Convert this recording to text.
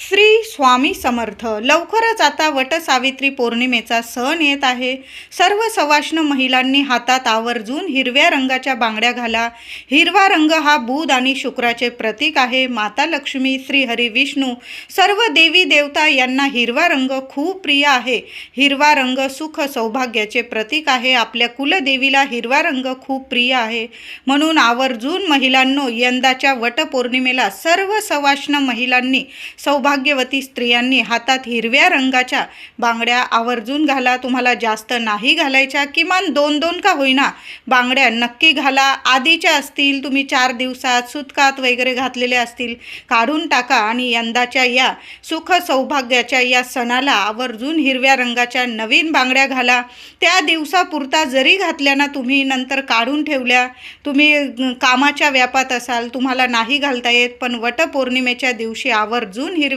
श्री स्वामी समर्थ. लवकरच आता वटसावित्री पौर्णिमेचा सण येत आहे. सर्व सवाष्ण महिलांनी हातात आवर्जून हिरव्या रंगाच्या बांगड्या घाला. हिरवा रंग हा बुध आणि शुक्राचे प्रतीक आहे. माता लक्ष्मी श्री हरी विष्णू सर्व देवी देवता यांना हिरवा रंग खूप प्रिय आहे. हिरवा रंग सुख सौभाग्याचे प्रतीक आहे. आपल्या कुलदेवीला हिरवा रंग खूप प्रिय आहे. म्हणून आवर्जून महिलांनो यंदाच्या वटपौर्णिमेला सर्व सवाष्ण महिलांनी सौभाग्यवती स्त्रियांनी हातात हिरव्या रंगाच्या बांगड्या आवर्जून घाला. तुम्हाला जास्त नाही घालायच्या किमान दोन दोन का होईना बांगड्या नक्की घाला. आधीच्या असतील तुम्ही चार दिवसात सुतकात वगैरे घातलेल्या असतील काढून टाका आणि यंदाच्या या सुख सौभाग्याच्या या सणाला आवर्जून हिरव्या रंगाच्या नवीन बांगड्या घाला. त्या दिवसापुरता जरी घातल्या ना तुम्ही नंतर काढून ठेवल्या. तुम्ही कामाच्या व्यापात असाल तुम्हाला नाही घालता येत पण वटपौर्णिमेच्या दिवशी आवर्जून हिरव्या